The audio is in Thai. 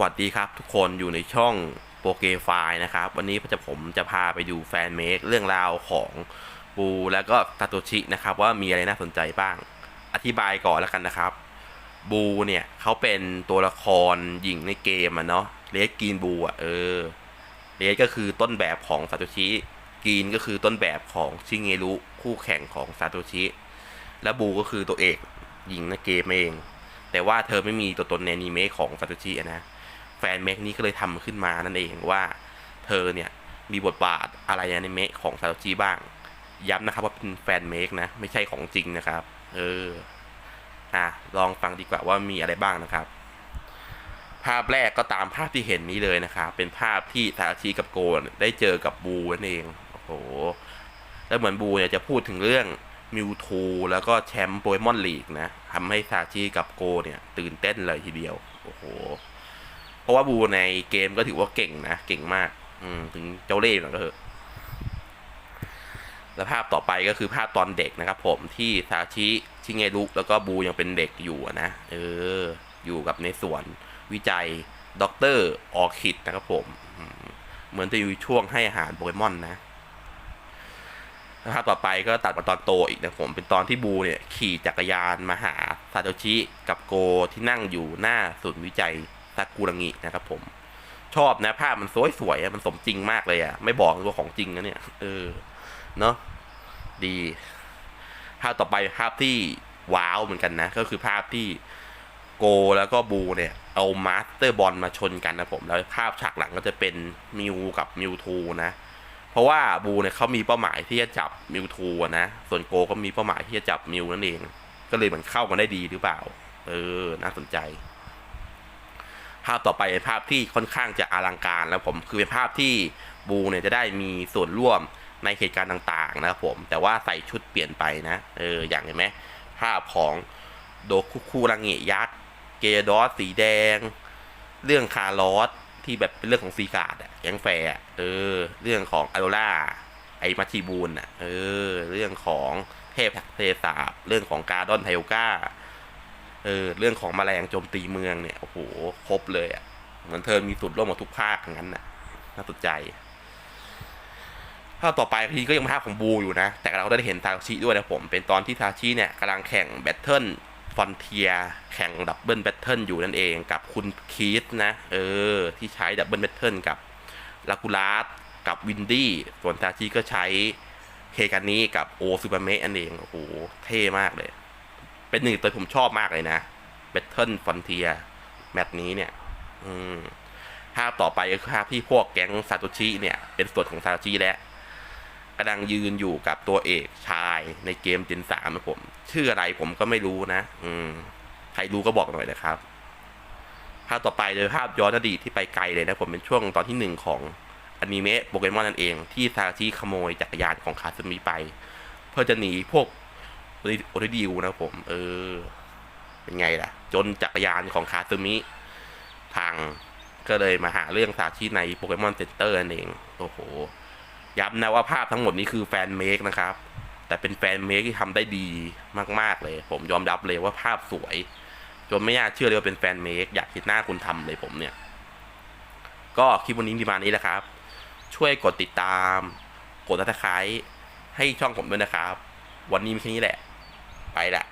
วัสดีครับทุกคนอยู่ในช่องโปเกไฟนะครับ วันนี้จะผมจะพาไปดูแฟนเมคเรื่องราวของบูแล้วก็ซาโตชินะครับ ว่ามีอะไรน่าสนใจบ้าง อธิบายก่อนแล้วกันนะครับ บูเนี่ยเขาเป็นตัวละครหญิงในเกมอะเนาะเลสกีนบูอะเออเลสก็คือต้นแบบของซาโตชิกีนก็คือต้นแบบของชิเงรุคู่แข่งของซาโตชิและบูก็คือตัวเอกหญิงในเกมเองแต่ว่าเธอไม่มีตัวตนในอนิเมะของซาโตชิอะนะ แฟนเมกนี้ก็เลยทำขึ้นมานั่นเองว่าเธอเนี่ยมีบทบาทอะไรในเมะของซาโตชิบ้าง ย้ำนะครับว่าเป็นแฟนเมกนะไม่ใช่ของจริงนะครับ เอออะลองฟังดีกว่าว่ามีอะไรบ้างนะครับ ภาพแรกก็ตามภาพที่เห็นนี้เลยนะครับ เป็นภาพที่ซาโตชิกับโกนได้เจอกับบูนั่นเองโอ้โหแล้วเหมือนบูเนี่ยจะพูดถึงเรื่องมิวทูแล้วก็แชมป์โปเกมอนลีกนะทำให้ซาชิกับโกเนี่ยตื่นเต้นเลยทีเดียว โอ้โห เพราะว่าบูในเกมก็ถือว่าเก่งนะ เก่งมาก อืมถึงเจ้าเล่ห์หน่อยก็เถอะแล้วภาพต่อไปก็คือภาพตอนเด็กนะครับผมที่ซาชิชิเงรุแล้วก็บูยังเป็นเด็กอยู่นะเออ อยู่กับในสวนวิจัยด็อกเตอร์ออคิดนะครับผม เหมือนจะอยู่ช่วงให้อาหารโปเกมอนนะภาพต่อไปก็ตัดมาตอนโตอีกนะผมเป็นตอนที่บูเนี่ยขี่จักรยานมาหาซาโตชิกับโกที่นั่งอยู่หน้าศูนย์วิจัย ซากุระงินะครับผม ชอบนะภาพมันสวยๆอะมันสมจริงมากเลยอะ ไม่บอกว่าของจริงนะเนี่ย เออ เนาะดี ภาพต่อไปภาพที่ว้าวเหมือนกันนะ ก็คือภาพที่โกแล้วก็บูเนี่ย เอามาสเตอร์บอลมาชนกันนะผม แล้วภาพฉากหลังก็จะเป็นมิวกับมิวทูนะ เพราะว่าบูเนี่ยเขามีเป้าหมายที่จะจับมิวทูนะ ส่วนโกก็มีเป้าหมายที่จะจับมิวนั่นเอง ก็เลยเหมือนเข้ากันได้ดีหรือเปล่า เออ น่าสนใจ ภาพต่อไปเป็นภาพที่ค่อนข้างจะอลังการแล้วผมคือเป็นภาพที่บูเนี่ยจะได้มีส่วนร่วมในเหตุการณ์ต่างๆนะครับผมแต่ว่าใส่ชุดเปลี่ยนไปนะเอออย่างเห็นไหมภาพของโดคุคุรังเงยักษ์เกดอสสีแดง เรื่องคาร์ลอสที่แบบเป็นเรื่องของซีการ์ดอะแกงแฟร์อะเออ เรื่องของอโรล่าไอมาชิบูนอะเออ เรื่องของเทพเทสาบเรื่องของการดอนไทโอก้า เออเรื่องของแมลงโจมตีเมืองเนี่ยโอ้โหครบเลยอะเหมือนเธอมีส่วนร่วมกับทุกภาคอย่างนั้นน่ะน่าสนใจภาพต่อไปทีก็ยังภาพของบูอยู่นะ แต่เราได้เห็นทาชิด้วยนะผม เป็นตอนที่ทาชิเนี่ยกำลังแข่งแบทเทิลฟอนเทียแข่งดับเบิลแบทเทิลอยู่นั่นเองกับคุณคีสนะ เออ ที่ใช้ดับเบิลแบทเทิลกับลาคูลาสกับวินดี้ส่วนทาชิก็ใช้เคกันนี้กับโอซูเปอร์เมะอันเองโอ้โหเท่มากเลย เป็นหนึ่งตัวผมชอบมากเลยนะแบทเทิลฟอนเทียแมตช์นี้เนี่ย อืมภาพต่อไปก็คือภาพที่พวกแก๊งซาโตชิเนี่ย เป็นส่วนของซาโตชิแล้วกำลังยืนอยู่กับตัวเอกชายในเกมเจนสามนะผม ชื่ออะไรผมก็ไม่รู้นะ อืม ใครรู้ก็บอกหน่อยนะครับ ภาพต่อไปเลยภาพย้อนอดีตที่ไปไกลเลยนะผมเป็นช่วงตอนที่หนึ่งของอนิเมะโปเกมอนนั่นเอง ที่ซาชิขโมยจักรยานของคาซึมิไป เพื่อจะหนีพวก โอริดิวนะผม เออ เป็นไงล่ะ จนจักรยานของคาซึมิพังก็เลยมาหาเรื่องซาชิในโปเกมอนเซ็นเตอร์นั่นเอง โอ้โห ย้ำนะว่าภาพทั้งหมดนี้คือแฟนเมคนะครับ แต่เป็นแฟนเมคที่ทำได้ดีมาก ๆ เลย ผมยอมรับเลยว่าภาพสวย จนไม่น่าเชื่อเลยว่าเป็นแฟนเมค อยากเห็นหน้าคุณทำเลยผมเนี่ย ก็คลิปวันนี้ประมาณนี้แหละครับ ช่วยกดติดตาม กดติดตามให้ช่องผมด้วยนะครับ วันนี้มีแค่นี้แหละ ไปละ